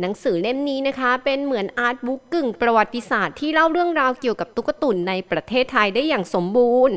หนังสือเล่มนี้นะคะ เป็นเหมือนอาร์ตบุ๊กกึ่งประวัติศาสตร์ที่เล่าเรื่องราวเกี่ยวกับตุ๊กตุนในประเทศไทยได้อย่างสมบูรณ์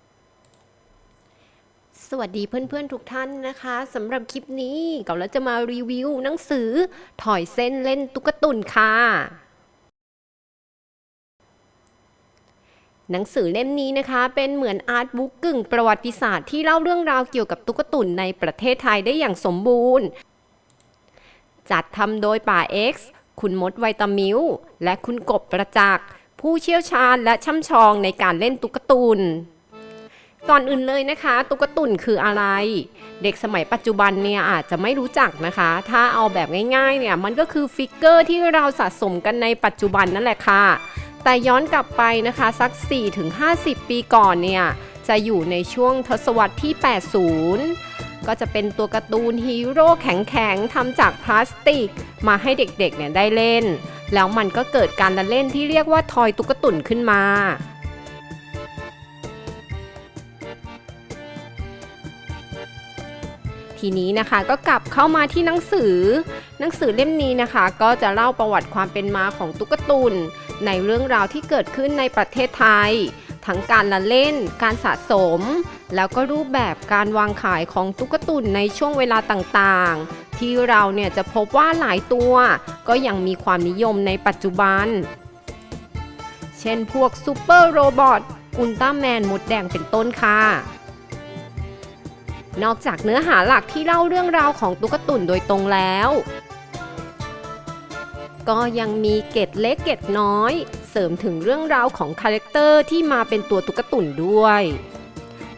สวัสดีเพื่อนๆทุกท่านนะคะสำหรับคลิปนี้เก่าแล้วจะมารีวิวหนังสือ ถอยเส้นเล่นตุ๊กตุนค่ะ หนังสือเล่มนี้นะคะเป็นเหมือนอาร์ตบุ๊กกึ่งประวัติศาสตร์ที่เล่าเรื่องราวเกี่ยวกับตุ๊กตุนในประเทศไทยได้อย่างสมบูรณ์ จัดทำโดยป่า X คุณมดไวตามิวและคุณกบประจักษ์ผู้เชี่ยวชาญและช่ำชองในการเล่นตุ๊กตุน ก่อนอื่นเลยนะคะ ตุ๊กตุ่นคืออะไร เด็กสมัยปัจจุบันเนี่ยอาจจะไม่รู้จักนะคะ ถ้าเอาแบบง่ายๆเนี่ยมันก็คือฟิกเกอร์ที่เราสะสมกันในปัจจุบันนั่นแหละค่ะ แต่ย้อนกลับไปนะคะสัก 4-50 ปีก่อนเนี่ยจะอยู่ในช่วงทศวรรษที่ 80 ก็จะเป็นตัวการ์ตูนฮีโร่แข็งๆทำจากพลาสติก มาให้เด็กๆเนี่ยได้เล่น แล้วมันก็เกิดการละเล่นที่เรียกว่าทอยตุ๊กตุ่นขึ้นมา ทีนี้นะคะ ก็กลับเข้ามาที่หนังสือ หนังสือเล่มนี้นะคะ ก็จะเล่าประวัติความเป็นมาของตุ๊กตุน ในเรื่องราวที่เกิดขึ้นในประเทศไทย ทั้งการละเล่น การสะสม แล้วก็รูปแบบการวางขายของตุ๊กตุนในช่วงเวลาต่างๆ ที่เราเนี่ยจะพบว่าหลายตัว ก็ยังมีความนิยมในปัจจุบัน เช่นพวกซูเปอร์โรบอทอุลตร้าแมนมดแดงเป็นต้นค่ะ นอกจากเนื้อหาหลักที่เล่าเรื่องราวของตุ๊กตุ่นโดยตรงแล้ว ก็ยังมีเกตเล็กเกตน้อย เสริมถึงเรื่องราวของคาแรคเตอร์ที่มาเป็นตัวตุ๊กตุ่นด้วย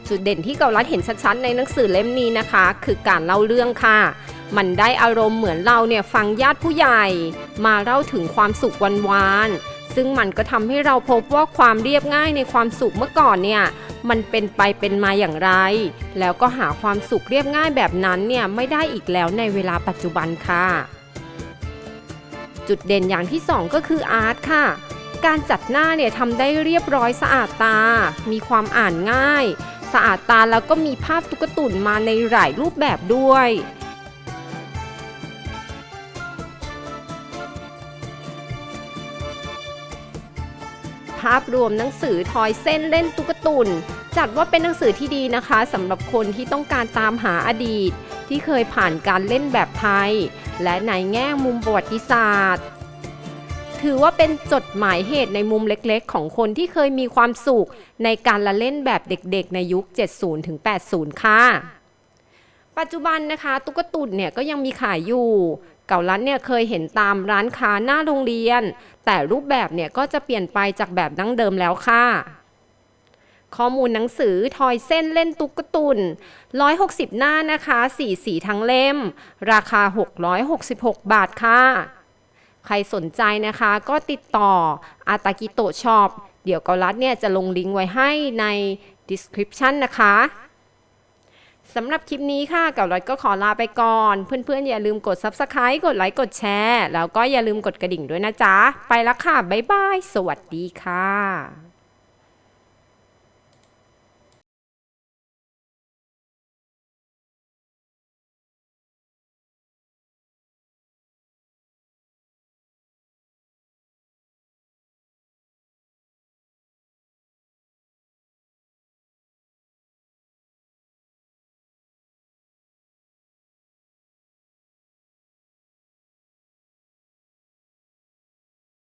จุดเด่นที่เกาลัดเห็นชัดๆในหนังสือเล่มนี้นะคะ คือการเล่าเรื่องค่ะ มันได้อารมณ์เหมือนเราเนี่ยฟังญาติผู้ใหญ่ มาเล่าถึงความสุขวันวานๆซึ่งมันก็ทำให้เราพบว่าความเรียบง่ายในความสุขเมื่อก่อนเนี่ยมันเป็นไปเป็นมาอย่างไร แล้วก็หาความสุขเรียบง่ายแบบนั้นเนี่ยไม่ได้อีกแล้วในเวลาปัจจุบันค่ะ จุดเด่นอย่างที่ 2 ก็คืออาร์ตค่ะ การจัดหน้าเนี่ยทำได้เรียบร้อยสะอาดตา มีความอ่านง่าย สะอาดตาแล้วก็มีภาพตุ๊กตุ่นมาในหลายรูปแบบด้วย ภาพรวมหนังสือทอยเส้นเล่นตุ๊กตุ่นจัดว่าเป็นหนังสือที่ดีนะคะสำหรับคนที่ต้องการตามหาอดีต ที่เคยผ่านการเล่นแบบไทย และในแง่มุมประวัติศาสตร์ ถือว่าเป็นจดหมายเหตุในมุมเล็กๆ ของคนที่เคยมีความสุขในการละเล่นแบบเด็กๆ ในยุค 70-80 ค่ะ ปัจจุบันนะคะ ตุ๊กตุนเนี่ยก็ยังมีขายอยู่ เก่าลันเนี่ยเคยเห็นตามร้านค้าหน้าโรงเรียน แต่รูปแบบเนี่ยก็จะเปลี่ยนไปจากแบบดั้งเดิมแล้วค่ะข้อมูลหนังสือทอยเส้นเล่นตุ๊กตุน 160 หน้านะคะ สีสีทั้งเล่ม ราคา 666 บาทค่ะ ใครสนใจนะคะก็ติดต่ออาตากิโตะช็อปเดี๋ยวเกาลัดเนี่ยจะลงลิงก์ไว้ให้ใน description นะคะสำหรับคลิปนี้ค่ะเก่าลัดก็ขอลาไปก่อน เพื่อนๆ อย่าลืมกด Subscribe กดไลค์กดแชร์ แล้วก็อย่าลืมกดกระดิ่งด้วยนะจ๊ะ ไปแล้วค่ะ บ๊ายบาย สวัสดีค่ะ